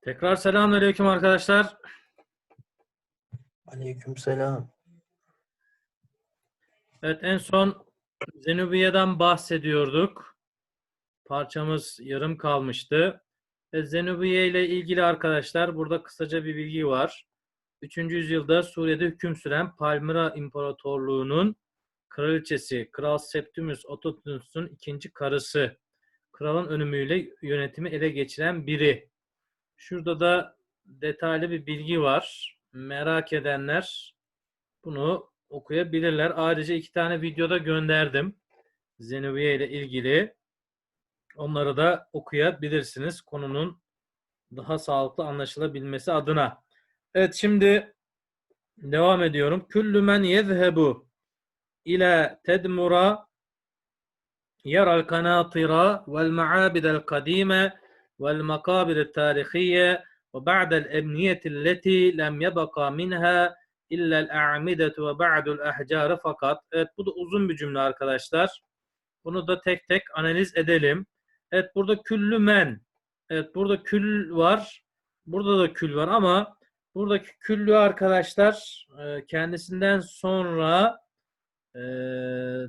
Tekrar selamünaleyküm arkadaşlar. Aleykümselam. Evet en son Zenubiye'den bahsediyorduk. Parçamız yarım kalmıştı. Ve Zenubiye ile ilgili arkadaşlar burada kısaca bir bilgi var. 3. yüzyılda Suriye'de hüküm süren Palmyra İmparatorluğu'nun kraliçesi Kral Septimius Ototnus'un ikinci karısı. Kralın önümüyle yönetimi ele geçiren biri. Şurada da detaylı bir bilgi var. Merak edenler bunu okuyabilirler. Ayrıca iki tane videoda gönderdim. Zenuviye ile ilgili. Onları da okuyabilirsiniz. Konunun daha sağlıklı anlaşılabilmesi adına. Evet şimdi devam ediyorum. Küllü men yezhebu ila tedmura yaral kanatira vel ma'abidel kadime ve ba'del emniyeti alleti lem yebqa minha illel a'midetu ve ba'dul ahcarı fakat. Evet bu da uzun bir cümle arkadaşlar. Bunu da tek tek analiz edelim. Evet burada küllü men. Evet burada kül var. Burada da kül var ama buradaki küllü arkadaşlar e, kendisinden sonra e,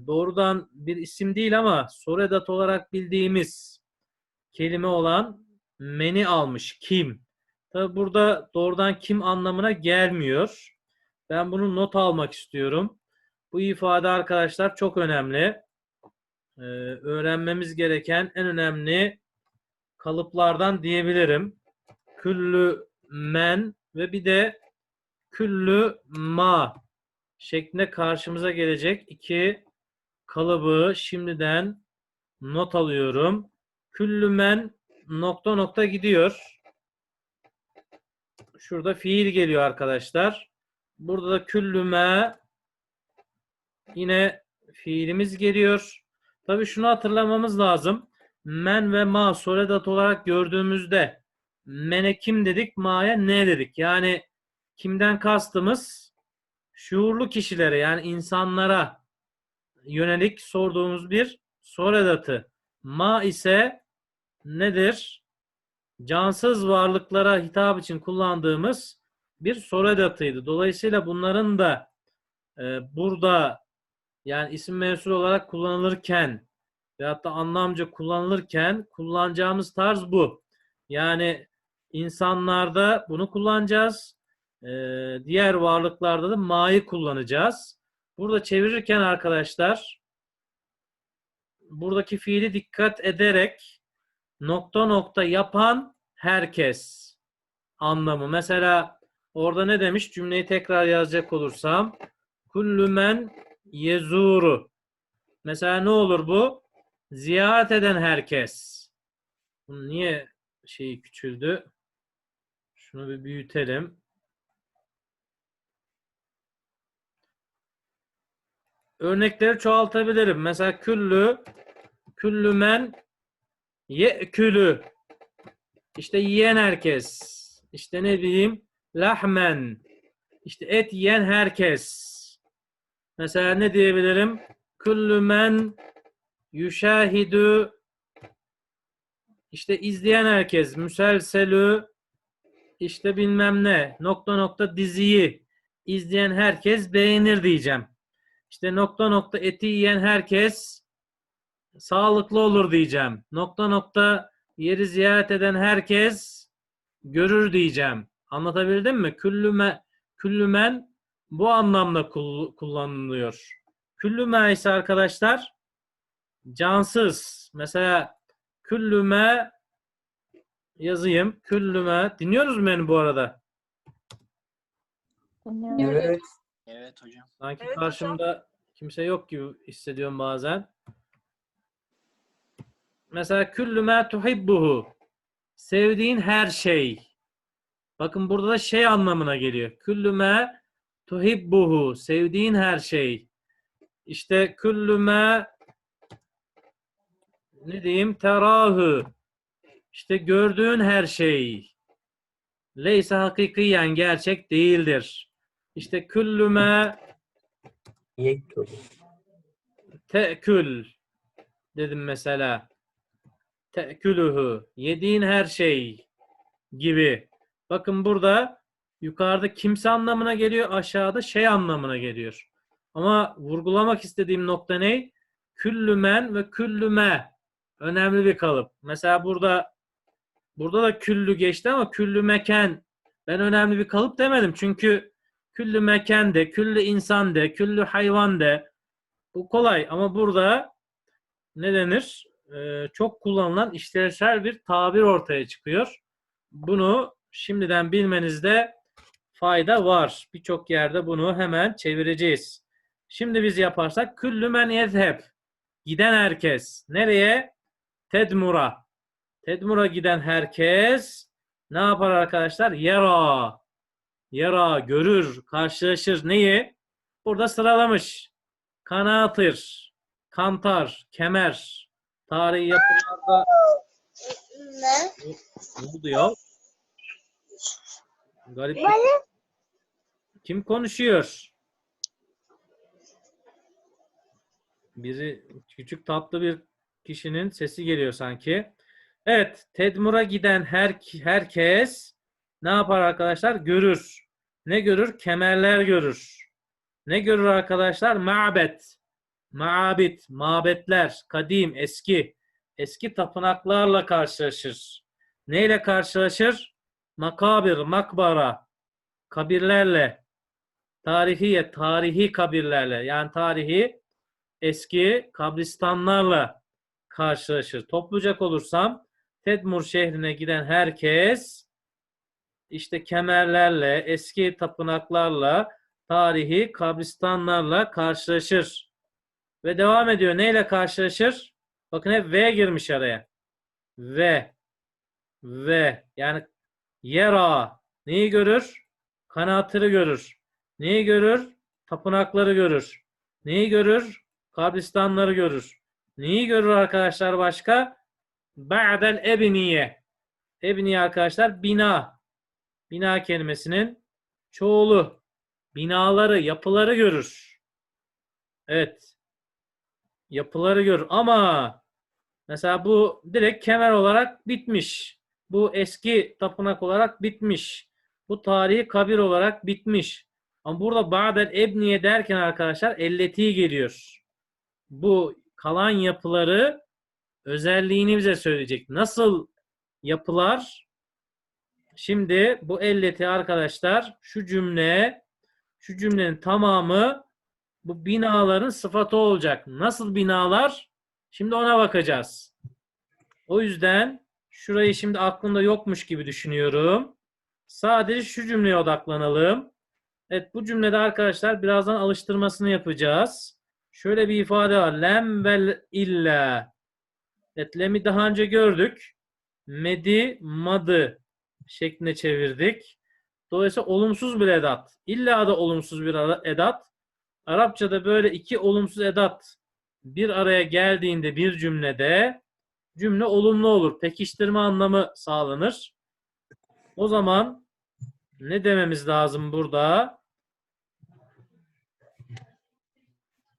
doğrudan bir isim değil ama soru edatı olarak bildiğimiz kelime olan meni almış. Kim? Tabi burada doğrudan kim anlamına gelmiyor. Ben bunu not almak istiyorum. Bu ifade arkadaşlar çok önemli. Ee, öğrenmemiz gereken en önemli kalıplardan diyebilirim. Küllü men ve bir de küllü ma şeklinde karşımıza gelecek iki kalıbı şimdiden not alıyorum. Küllü men nokta nokta gidiyor. Şurada fiil geliyor arkadaşlar. Burada da küllüme yine fiilimiz geliyor. Tabii şunu hatırlamamız lazım. Men ve ma soledat olarak gördüğümüzde mene kim dedik, ma'ya ne dedik? Yani kimden kastımız şuurlu kişilere yani insanlara yönelik sorduğumuz bir soledatı. Ma ise nedir? Cansız varlıklara hitap için kullandığımız bir soru edatıydı. Dolayısıyla bunların da e, burada yani isim mevsul olarak kullanılırken veyahut da anlamca kullanılırken kullanacağımız tarz bu. Yani insanlarda bunu kullanacağız. E, diğer varlıklarda da ma'yı kullanacağız. Burada çevirirken arkadaşlar buradaki fiili dikkat ederek nokta nokta yapan herkes anlamı. Mesela orada ne demiş? Cümleyi tekrar yazacak olursam kullu men yezuru. Mesela ne olur bu? Ziyaret eden herkes. Bunun niye şeyi küçüldü? Şunu bir büyütelim. Örnekleri çoğaltabilirim. Mesela küllü küllü men ye'külü işte yiyen herkes. İşte ne diyeyim? Lahmen. İşte et yiyen herkes. Mesela ne diyebilirim? Kullu men yüşahidü işte izleyen herkes. Müselselü işte bilmem ne. Nokta nokta diziyi izleyen herkes beğenir diyeceğim. İşte nokta nokta eti yiyen herkes sağlıklı olur diyeceğim. Nokta nokta yeri ziyaret eden herkes görür diyeceğim. Anlatabildim mi? Küllüme, küllümen bu anlamda kul- kullanılıyor. Küllüme ise arkadaşlar cansız. Mesela küllüme yazayım. Küllüme. Dinliyoruz mu beni bu arada? Evet. Evet hocam. Sanki Evet hocam. karşımda kimse yok gibi hissediyorum bazen. Mesela küllü ma tuhibbuhu. Sevdiğin her şey. Bakın burada da şey anlamına geliyor. Küllü ma tuhibbuhu. Sevdiğin her şey. İşte küllü ma ne diyeyim? Terahu. İşte gördüğün her şey. Leyse hakikiyen gerçek değildir. İşte küllü ma Yekkül. Te'kül dedim mesela. Te'külühü. Yediğin her şey. gibi. Bakın burada yukarıda kimse anlamına geliyor, aşağıda şey anlamına geliyor. Ama vurgulamak istediğim nokta ne? Küllümen ve küllüme. Önemli bir kalıp. Mesela burada burada da küllü geçti ama küllü meken ben önemli bir kalıp demedim. Çünkü küllü meken de, küllü insan de, küllü hayvan de. Bu kolay ama burada ne denir? Ee, çok kullanılan işlevsel bir tabir ortaya çıkıyor. Bunu şimdiden bilmenizde fayda var. Birçok yerde bunu hemen çevireceğiz. Şimdi biz yaparsak küllü men yezheb. Giden herkes. Nereye? Tedmura. Tedmura giden herkes ne yapar arkadaşlar? Yara. Yara görür, karşılaşır. Neyi? Burada sıralamış. Kanatır, kantar, kemer. Tarihi yapılarda Ne? ne oldu ya? Garip. bir- Kim konuşuyor? Biri küçük tatlı bir kişinin sesi geliyor sanki. Evet, Tedmur'a giden her herkes ne yapar arkadaşlar? Görür. Ne görür? Kemerler görür. Ne görür arkadaşlar? Ma'bet. Ma'abit, mabetler, kadim, eski. Eski tapınaklarla karşılaşır. Neyle karşılaşır? Makabir, makbara, kabirlerle. Tarihiye, tarihi kabirlerle. Yani tarihi eski kabristanlarla karşılaşır. Toplayacak olursam Tedmur şehrine giden herkes işte kemerlerle, eski tapınaklarla, tarihi kabristanlarla karşılaşır. Ve devam ediyor. Neyle karşılaşır? Bakın hep V girmiş araya. V. V. Yani yera. Neyi görür? Kanatırı görür. Neyi görür? Tapınakları görür. Neyi görür? Kabristanları görür. Neyi görür arkadaşlar başka? Ba'del ebniye. Ebniye arkadaşlar bina. Bina kelimesinin çoğulu. Binaları, yapıları görür. Evet. Yapıları görür. Ama mesela bu direkt kemer olarak bitmiş. Bu eski tapınak olarak bitmiş. Bu tarihi kabir olarak bitmiş. Ama burada Ba'del Ebniye derken arkadaşlar elleti geliyor. Bu kalan yapıları özelliğini bize söyleyecek. Nasıl yapılar? Şimdi bu elleti arkadaşlar şu cümle şu cümlenin tamamı bu binaların sıfatı olacak. Nasıl binalar? Şimdi ona bakacağız. O yüzden şurayı şimdi aklımda yokmuş gibi düşünüyorum. Sadece şu cümleye odaklanalım. Evet bu cümlede arkadaşlar birazdan alıştırmasını yapacağız. Şöyle bir ifade var. Lem vel illa. Evet lem'i daha önce gördük. Medi, madı şeklinde çevirdik. Dolayısıyla olumsuz bir edat. İlla da olumsuz bir edat. Arapçada böyle iki olumsuz edat bir araya geldiğinde bir cümlede cümle olumlu olur. Pekiştirme anlamı sağlanır. O zaman ne dememiz lazım burada?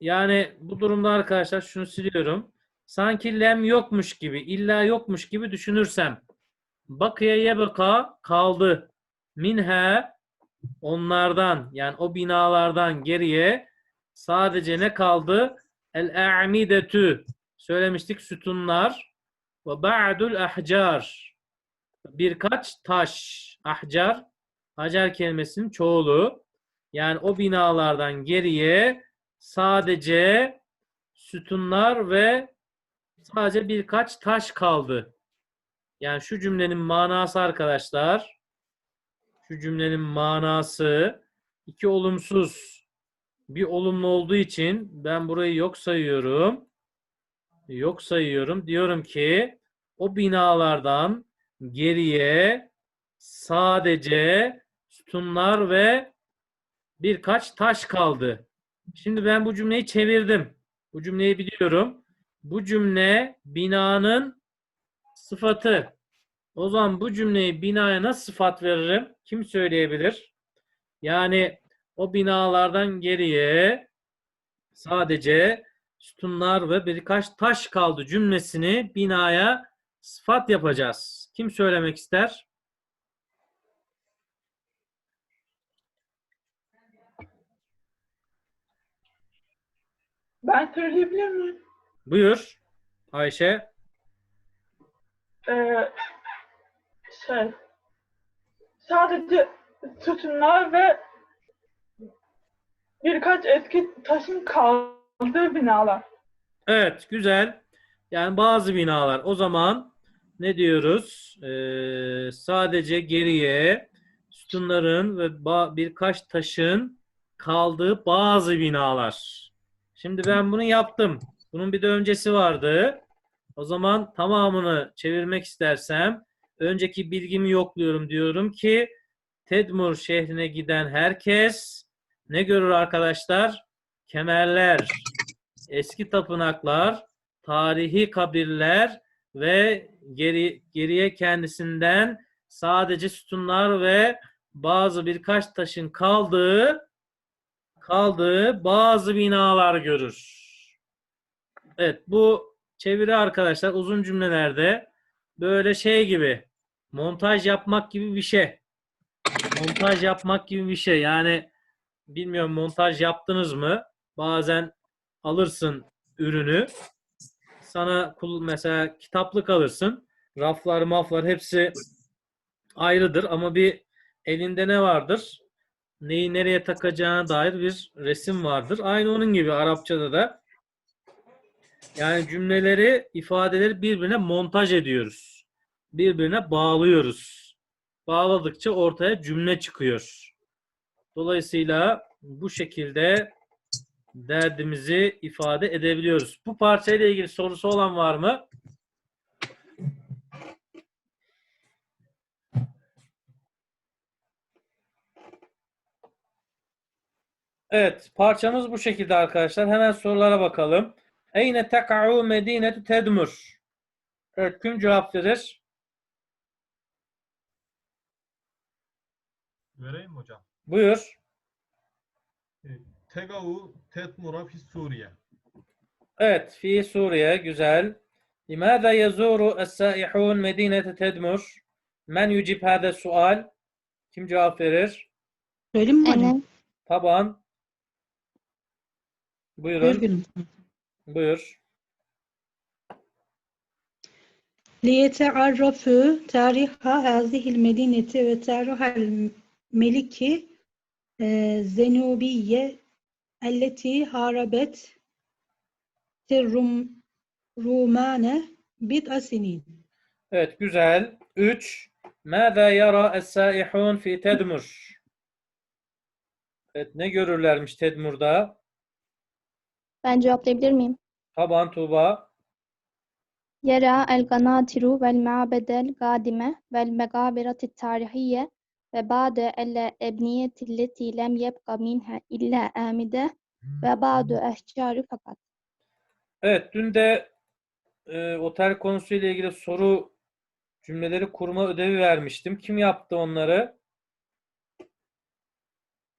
Yani bu durumda arkadaşlar şunu siliyorum. Sanki lem yokmuş gibi, illa yokmuş gibi düşünürsem. Bakıya yebeka kaldı. Minha onlardan yani o binalardan geriye sadece ne kaldı? El-a'midetü söylemiştik sütunlar. Ve ba'dul ahcar birkaç taş. Ahcar hacer kelimesinin çoğulu. Yani o binalardan geriye sadece sütunlar ve sadece birkaç taş kaldı. Yani şu cümlenin manası arkadaşlar şu cümlenin manası iki olumsuz bir olumlu olduğu için ben burayı yok sayıyorum. Yok sayıyorum. Diyorum ki o binalardan geriye sadece sütunlar ve birkaç taş kaldı. Şimdi ben bu cümleyi çevirdim. Bu cümleyi biliyorum. Bu cümle binanın sıfatı. O zaman bu cümleyi binaya nasıl sıfat veririm? Kim söyleyebilir? Yani o binalardan geriye sadece sütunlar ve birkaç taş kaldı cümlesini binaya sıfat yapacağız. Kim söylemek ister? Ben söyleyebilir miyim? Buyur Ayşe. Ee, şey, sadece sütunlar ve birkaç eski taşın kaldığı binalar. Evet, güzel. Yani bazı binalar. O zaman ne diyoruz? Ee, sadece geriye sütunların ve birkaç taşın kaldığı bazı binalar. Şimdi ben bunu yaptım. Bunun bir de öncesi vardı. O zaman tamamını çevirmek istersem önceki bilgimi yokluyorum diyorum ki Tedmur şehrine giden herkes ne görür arkadaşlar? Kemerler, eski tapınaklar, tarihi kabirler ve geri, geriye kendisinden sadece sütunlar ve bazı birkaç taşın kaldığı kaldığı bazı binalar görür. Evet bu çeviri arkadaşlar uzun cümlelerde böyle şey gibi montaj yapmak gibi bir şey. Montaj yapmak gibi bir şey. Yani bilmiyorum montaj yaptınız mı? Bazen alırsın ürünü. Sana mesela kitaplık alırsın. Raflar, maflar hepsi ayrıdır ama bir elinde ne vardır? Neyi nereye takacağına dair bir resim vardır. Aynı onun gibi Arapçada da yani cümleleri, ifadeleri birbirine montaj ediyoruz. Birbirine bağlıyoruz. Bağladıkça ortaya cümle çıkıyor. Dolayısıyla bu şekilde derdimizi ifade edebiliyoruz. Bu parçayla ilgili sorusu olan var mı? Evet, parçamız bu şekilde arkadaşlar. Hemen sorulara bakalım. Eyne teka'u medinetu tedmur? Evet, kim cevap verir? Vereyim hocam? Buyur. Tegavu Tetmura fi Suriye. Evet, fi Suriye. Güzel. لماذا يزور السائحون مدينة تدمر؟ Men يجيب هذا السؤال? Kim cevap verir? Söyleyeyim mi hocam? Anne. Taban. Buyurun. Üzgünüm. Buyur. ليتعرفوا تاريخ هذه المدينة وتاريخ الملك ee, Zenobiye elleti harabet Rum Rumane bid asinin. Evet güzel. 3. Mâzâ yara es-sâihûn fi Tedmur. Evet ne görürlermiş Tedmur'da? Ben cevaplayabilir miyim? Taban Tuğba. Yara el ganatiru vel ma'bedel gadime vel megabirat tarihiye ve ba'de elle ebniyeti leti lem yebka minha illa amide hmm, ve ba'du ehcari fakat. Evet, dün de e, otel konusuyla ilgili soru cümleleri kurma ödevi vermiştim. Kim yaptı onları?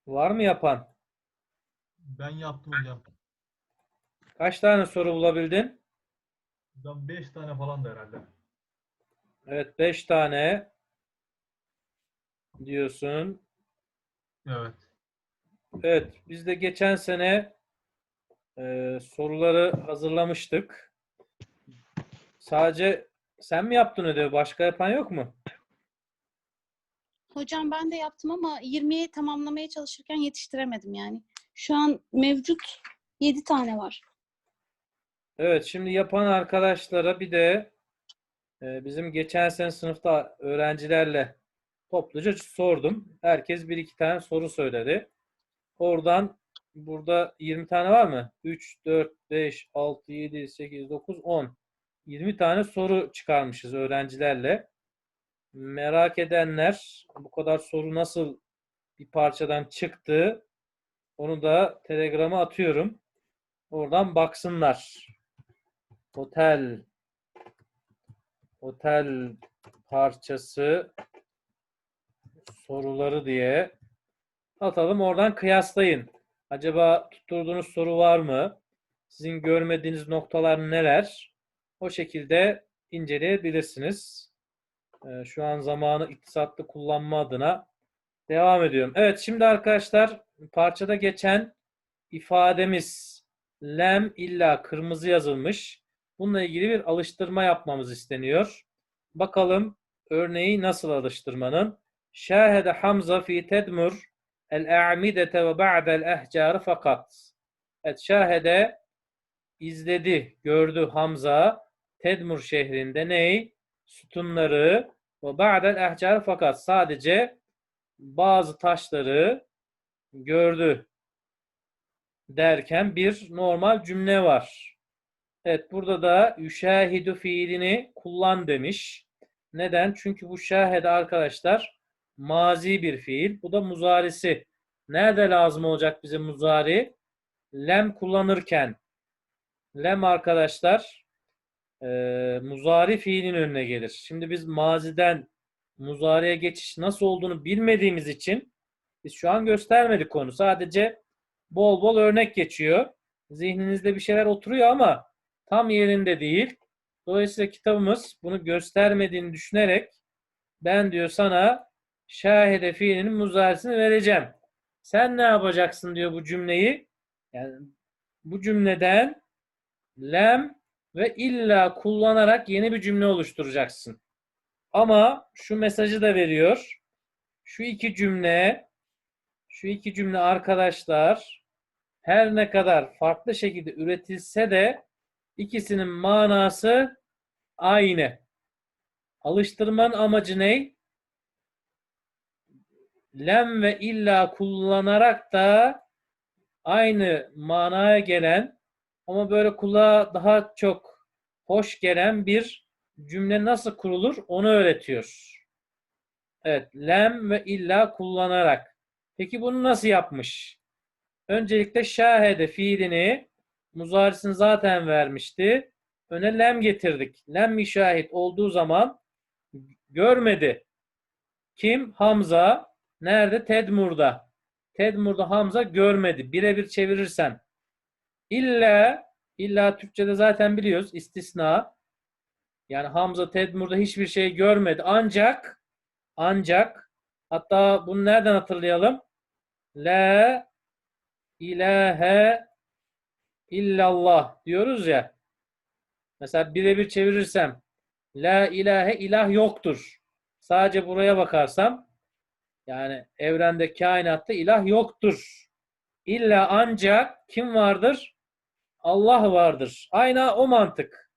Var mı yapan? Ben yaptım hocam. Kaç tane soru bulabildin? Hocam 5 tane falan da herhalde. Evet 5 tane diyorsun. Evet. Evet, biz de geçen sene e, soruları hazırlamıştık. Sadece sen mi yaptın ödevi? Başka yapan yok mu? Hocam ben de yaptım ama 20'yi tamamlamaya çalışırken yetiştiremedim yani. Şu an mevcut 7 tane var. Evet, şimdi yapan arkadaşlara bir de e, bizim geçen sene sınıfta öğrencilerle topluca sordum. Herkes bir iki tane soru söyledi. Oradan burada 20 tane var mı? 3, 4, 5, 6, 7, 8, 9, 10. 20 tane soru çıkarmışız öğrencilerle. Merak edenler bu kadar soru nasıl bir parçadan çıktı onu da Telegram'a atıyorum. Oradan baksınlar. Otel otel parçası soruları diye atalım. Oradan kıyaslayın. Acaba tutturduğunuz soru var mı? Sizin görmediğiniz noktalar neler? O şekilde inceleyebilirsiniz. Ee, şu an zamanı iktisatlı kullanma adına devam ediyorum. Evet şimdi arkadaşlar parçada geçen ifademiz lem illa kırmızı yazılmış. Bununla ilgili bir alıştırma yapmamız isteniyor. Bakalım örneği nasıl alıştırmanın? Şahede Hamza fi tedmur el-a'midete ve ba'del ehcarı fakat. Evet, şahede izledi, gördü Hamza Tedmur şehrinde ney? Sütunları ve ba'del ehcarı fakat sadece bazı taşları gördü derken bir normal cümle var. Evet burada da yüşahidu fiilini kullan demiş. Neden? Çünkü bu şahede arkadaşlar mazi bir fiil. Bu da muzarisi. Nerede lazım olacak bize muzari? Lem kullanırken. Lem arkadaşlar e, muzari fiilin önüne gelir. Şimdi biz maziden muzariye geçiş nasıl olduğunu bilmediğimiz için biz şu an göstermedik konu. Sadece bol bol örnek geçiyor. Zihninizde bir şeyler oturuyor ama tam yerinde değil. Dolayısıyla kitabımız bunu göstermediğini düşünerek ben diyor sana şahide fiilinin muzarisini vereceğim. Sen ne yapacaksın diyor bu cümleyi. Yani bu cümleden lem ve illa kullanarak yeni bir cümle oluşturacaksın. Ama şu mesajı da veriyor. Şu iki cümle şu iki cümle arkadaşlar her ne kadar farklı şekilde üretilse de ikisinin manası aynı. Alıştırmanın amacı ne? Lem ve illa kullanarak da aynı manaya gelen ama böyle kulağa daha çok hoş gelen bir cümle nasıl kurulur onu öğretiyor. Evet, lem ve illa kullanarak. Peki bunu nasıl yapmış? Öncelikle şahede fiilini muzarisini zaten vermişti. Öne lem getirdik. Lem mi şahit olduğu zaman görmedi. Kim? Hamza. Nerede? Tedmur'da. Tedmur'da Hamza görmedi. Birebir çevirirsem. İlla, illa Türkçe'de zaten biliyoruz. istisna. Yani Hamza Tedmur'da hiçbir şey görmedi. Ancak, ancak, hatta bunu nereden hatırlayalım? La ilahe illallah diyoruz ya. Mesela birebir çevirirsem La ilahe ilah yoktur. Sadece buraya bakarsam yani evrende kainatta ilah yoktur. İlla ancak kim vardır? Allah vardır. Aynı o mantık.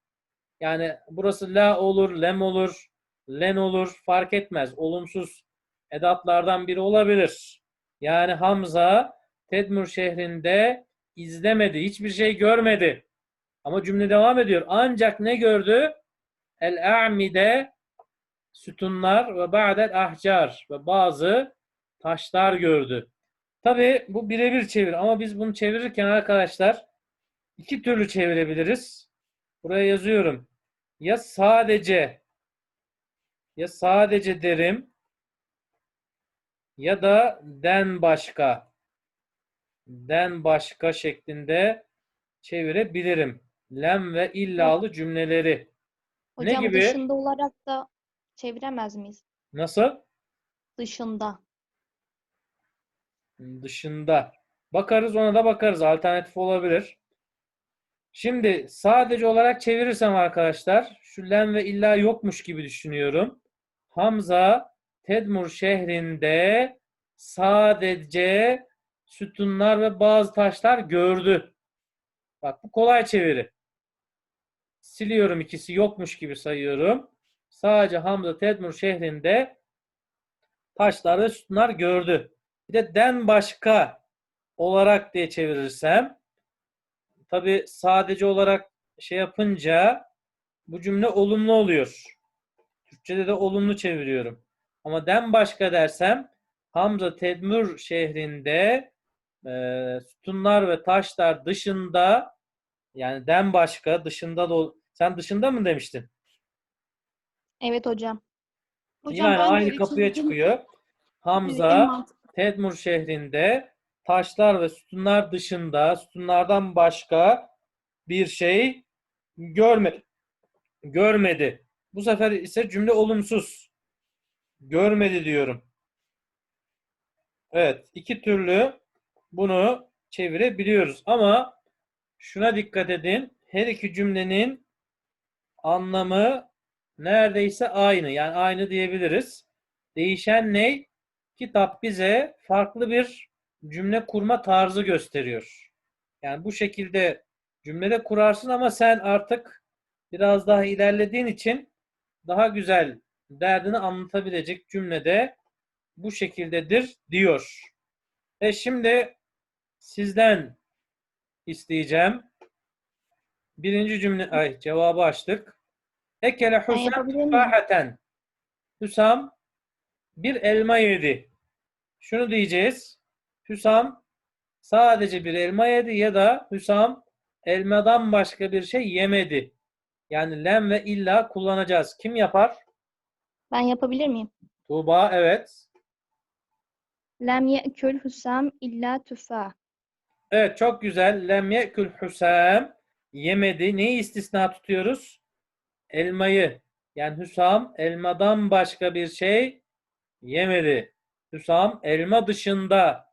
Yani burası la olur, lem olur, len olur fark etmez. Olumsuz edatlardan biri olabilir. Yani Hamza Tedmur şehrinde izlemedi. Hiçbir şey görmedi. Ama cümle devam ediyor. Ancak ne gördü? El-a'mide sütunlar ve ba'del ahcar ve bazı taşlar gördü. Tabi bu birebir çevir ama biz bunu çevirirken arkadaşlar iki türlü çevirebiliriz. Buraya yazıyorum. Ya sadece ya sadece derim ya da den başka den başka şeklinde çevirebilirim. Lem ve illalı cümleleri. Ne Hocam gibi? dışında olarak da çeviremez miyiz? Nasıl? Dışında. Dışında. Bakarız ona da bakarız. Alternatif olabilir. Şimdi sadece olarak çevirirsem arkadaşlar şu lem ve illa yokmuş gibi düşünüyorum. Hamza Tedmur şehrinde sadece sütunlar ve bazı taşlar gördü. Bak bu kolay çeviri. Siliyorum ikisi yokmuş gibi sayıyorum. Sadece Hamza Tedmur şehrinde taşlar ve sütunlar gördü. Bir de den başka olarak diye çevirirsem tabi sadece olarak şey yapınca bu cümle olumlu oluyor. Türkçede de olumlu çeviriyorum. Ama den başka dersem Hamza Tedmür şehrinde e, sütunlar ve taşlar dışında yani den başka dışında da sen dışında mı demiştin? Evet hocam. Hocam yani aynı kapıya çevirdim. çıkıyor. Hamza. Tedmur şehrinde taşlar ve sütunlar dışında sütunlardan başka bir şey görmedi. Görmedi. Bu sefer ise cümle olumsuz. Görmedi diyorum. Evet, iki türlü bunu çevirebiliyoruz ama şuna dikkat edin. Her iki cümlenin anlamı neredeyse aynı. Yani aynı diyebiliriz. Değişen ne? Kitap bize farklı bir cümle kurma tarzı gösteriyor. Yani bu şekilde cümlede kurarsın ama sen artık biraz daha ilerlediğin için daha güzel derdini anlatabilecek cümlede bu şekildedir diyor. E şimdi sizden isteyeceğim. Birinci cümle, ay cevabı açtık. Ekele Hüsam tüfahaten. Hüsam bir elma yedi. Şunu diyeceğiz. Hüsam sadece bir elma yedi ya da Hüsam elmadan başka bir şey yemedi. Yani lem ve illa kullanacağız. Kim yapar? Ben yapabilir miyim? Tuğba evet. Lem ye'kül Hüsam illa tüfah. Evet çok güzel. Lem ye'kül Hüsam yemedi. Neyi istisna tutuyoruz? Elmayı. Yani Hüsam elmadan başka bir şey yemedi. Hüsam elma dışında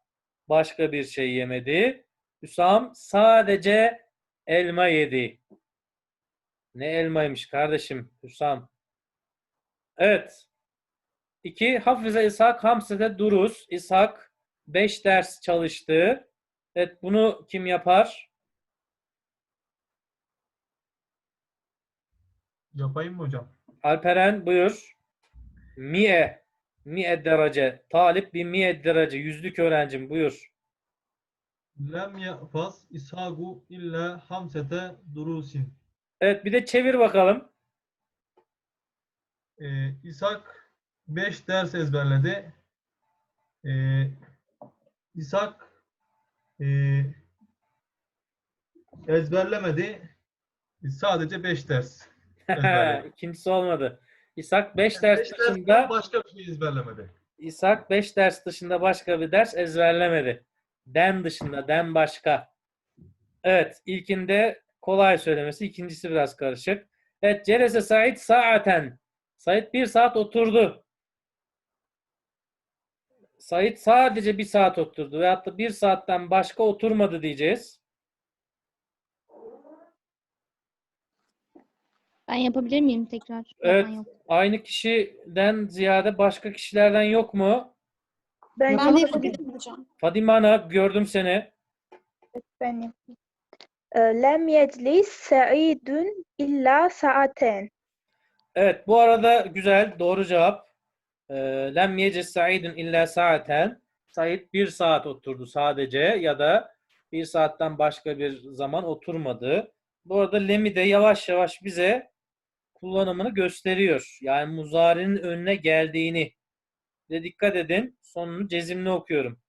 başka bir şey yemedi. Hüsam sadece elma yedi. Ne elmaymış kardeşim Hüsam. Evet. İki, Hafize İshak Hamsete Durus. İshak 5 ders çalıştı. Evet bunu kim yapar? Yapayım mı hocam? Alperen buyur. Mi'e. Mi'e derece. Talip bir mi'e derece. Yüzlük öğrencim buyur. Lem yahfaz ishagu illa hamsete durusin. Evet bir de çevir bakalım. Ee, İshak 5 ders ezberledi. Ee, İshak ee, ezberlemedi. Sadece 5 ders. İkincisi olmadı. İshak 5 Beş ders dersten dışında başka bir şey ezberlemedi. İshak 5 ders dışında başka bir ders ezberlemedi. Den dışında, den başka. Evet, ilkinde kolay söylemesi, ikincisi biraz karışık. Evet, Celese Said saaten. Said bir saat oturdu. Said sadece bir saat oturdu veyahut da bir saatten başka oturmadı diyeceğiz. Ben yapabilir miyim tekrar? Evet. Aynı kişiden ziyade başka kişilerden yok mu? Ben, Ben de yapabilirim hocam. Fadime Ana gördüm seni. ben yapayım. Ee, Lem yeclis Sa'idun illa sa'aten. Evet bu arada güzel doğru cevap. Ee, Lem yeces Saidun illa saaten. Said bir saat oturdu sadece ya da bir saatten başka bir zaman oturmadı. Bu arada lem'i de yavaş yavaş bize kullanımını gösteriyor. Yani muzari'nin önüne geldiğini. Ve dikkat edin sonunu cezimli okuyorum.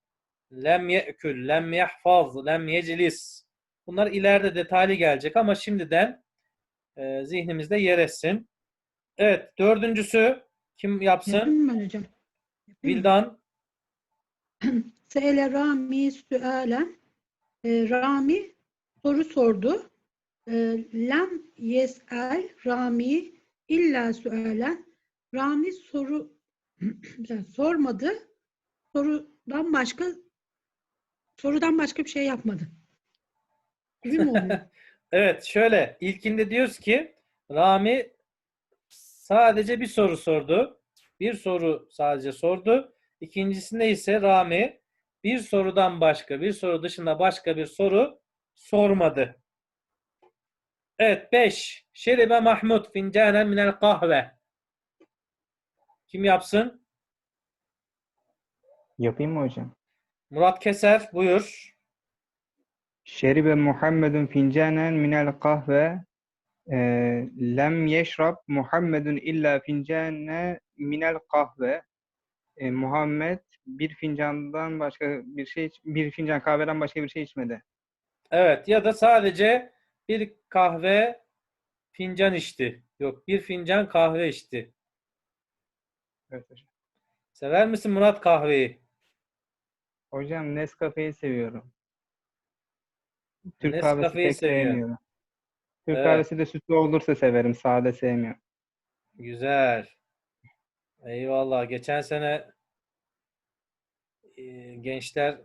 Lem ye'kül, lem yahfaz, lem yeclis. Bunlar ileride detaylı gelecek ama şimdiden e, zihnimizde yer etsin. Evet, dördüncüsü kim yapsın? Yapayım ben hocam? Yapayım mı? Vildan. Se'ele Rami süalen. E, Rami soru sordu. E, Lem yes'el Rami illa süalen. Rami soru sormadı. Sorudan başka sorudan başka bir şey yapmadı. Gibi oluyor? Evet, şöyle ilkinde diyoruz ki Rami sadece bir soru sordu. Bir soru sadece sordu. İkincisinde ise Rami bir sorudan başka, bir soru dışında başka bir soru sormadı. Evet, 5. Şeribe Mahmud fincanen minel kahve. Kim yapsın? Yapayım mı hocam? Murat Keser, buyur. Şeribe Muhammedun fincanen minel kahve e, lem yeşrab Muhammedun illa fincane minel kahve E, Muhammed bir fincandan başka bir şey bir fincan kahveden başka bir şey içmedi. Evet, ya da sadece bir kahve fincan içti. Yok, bir fincan kahve içti. Evet hocam. Sever misin Murat kahveyi? Hocam Nescafe'yi seviyorum. Türk kahvesi Nescafe'yi pek seviyor. sevmiyorum. Türk Evet. kahvesi de sütlü olursa severim. Sade sevmiyorum. Güzel. Eyvallah. Geçen sene e, gençler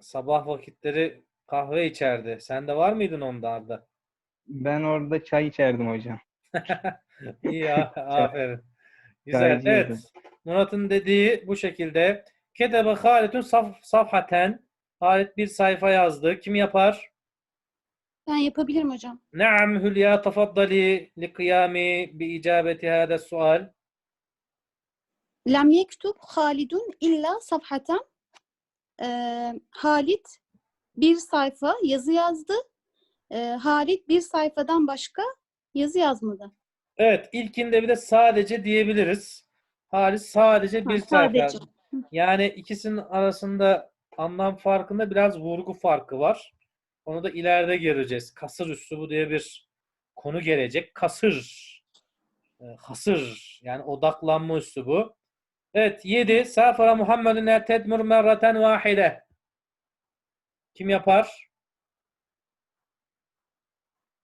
sabah vakitleri kahve içerdi. Sen de var mıydın onda Arda? Ben orada çay içerdim hocam. İyi ya, aferin. Güzel. Çaycıydım. Evet. Murat'ın dediği bu şekilde. Ketebe Halitun saf, safhaten. Halit bir sayfa yazdı. Kim yapar? Ben yapabilirim hocam. Naam Hülya tafaddali li kıyami bi icabeti hada sual. Lem yektub Halidun illa safhaten. Ee, Halit bir sayfa yazı yazdı. Ee, Halit bir sayfadan başka yazı yazmadı. Evet, ilkinde bir de sadece diyebiliriz. Halit sadece bir Ha, sayfa. sadece. Yani ikisinin arasında anlam farkında biraz vurgu farkı var. Onu da ileride göreceğiz. Kasır üslubu diye bir konu gelecek. Kasır. E, Hasır. Yani odaklanma üslubu. Evet 7. Safara Muhammedun el tedmur merraten vahide. Kim yapar?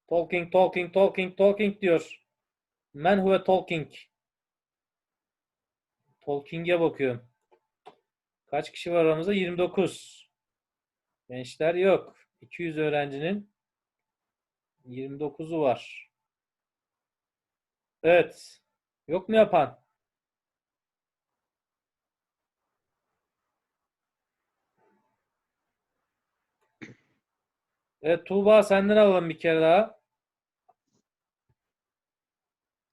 Talking, talking, talking, talking diyor. Men huve talking. Talking'e bakıyorum. Kaç kişi var aramızda? 29. Gençler yok. 200 öğrencinin 29'u var. Evet. Yok mu yapan? Evet Tuğba senden alalım bir kere daha.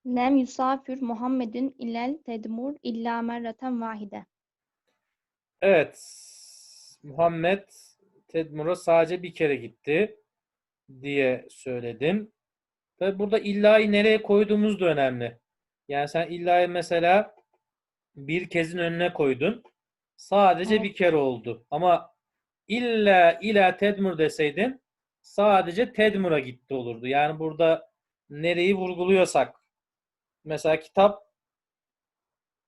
Lem yusafir Muhammedun ilel tedmur illa merraten vahide. Evet. Muhammed Tedmur'a sadece bir kere gitti diye söyledin. Tabi burada illa'yı nereye koyduğumuz da önemli. Yani sen illa'yı mesela bir kezin önüne koydun. Sadece Evet. bir kere oldu. Ama illa ila Tedmur deseydin sadece Tedmur'a gitti olurdu. Yani burada nereyi vurguluyorsak mesela kitap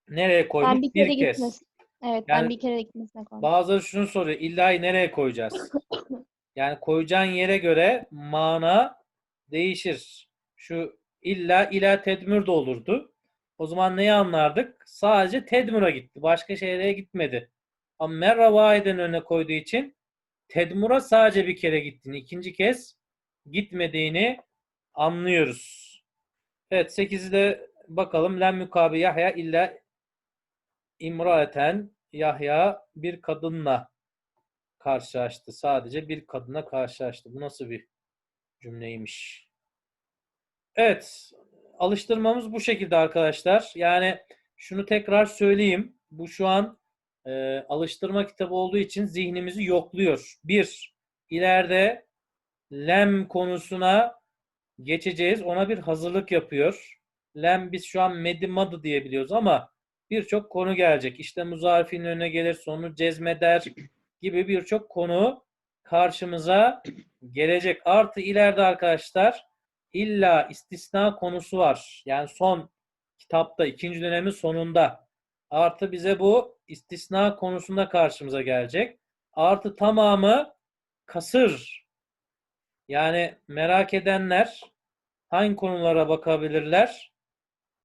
nereye koymuş? Ben bir kere bir kez. gitmesi. Evet, Yani ben bir kere gitmesine koydum. Bazıları şunu soruyor. İllahi nereye koyacağız? Yani koyacağın yere göre mana değişir. Şu illa ila tedmür de olurdu. O zaman neyi anlardık? Sadece tedmura gitti. Başka şeylere gitmedi. Ama merra vahiden önüne koyduğu için tedmura sadece bir kere gittiğini, ikinci kez gitmediğini anlıyoruz. Evet 8'i de bakalım. Lem mukabi Yahya illa imraeten Yahya bir kadınla karşılaştı. Sadece bir kadına karşılaştı. Bu nasıl bir cümleymiş? Evet. Alıştırmamız bu şekilde arkadaşlar. Yani şunu tekrar söyleyeyim. Bu şu an e, alıştırma kitabı olduğu için zihnimizi yokluyor. Bir, ileride lem konusuna geçeceğiz. Ona bir hazırlık yapıyor. Lem biz şu an medimadı diye biliyoruz ama birçok konu gelecek. İşte muzarifin önüne gelir, sonu cezmeder gibi birçok konu karşımıza gelecek. Artı ileride arkadaşlar illa istisna konusu var. Yani son kitapta ikinci dönemin sonunda. Artı bize bu istisna konusunda karşımıza gelecek. Artı tamamı kasır. Yani merak edenler hangi konulara bakabilirler?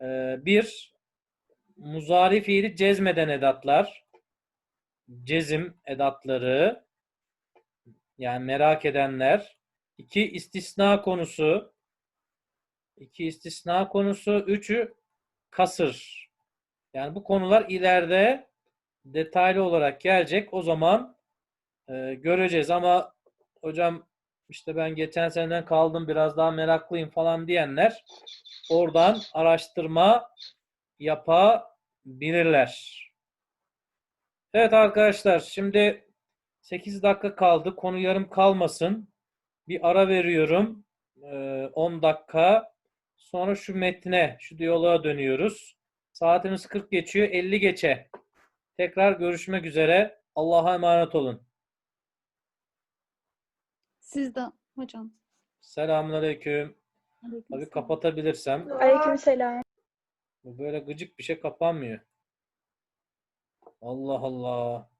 Ee, bir, muzari fiili cezmeden edatlar, cezim edatları, yani merak edenler. İki, istisna konusu. İki, istisna konusu. Üçü, kasır. Yani bu konular ileride detaylı olarak gelecek. O zaman e, göreceğiz ama hocam işte ben geçen seneden kaldım biraz daha meraklıyım falan diyenler oradan araştırma yapabilirler. Evet arkadaşlar şimdi 8 dakika kaldı. Konu yarım kalmasın. Bir ara veriyorum. Ee, 10 dakika. Sonra şu metne, şu diyaloğa dönüyoruz. Saatimiz 40 geçiyor. 50 geçe. Tekrar görüşmek üzere. Allah'a emanet olun. Siz de hocam. Selamünaleyküm. Tabii Aleykümselam. kapatabilirsem. Aleykümselam. Bu böyle gıcık bir şey kapanmıyor. Allah Allah.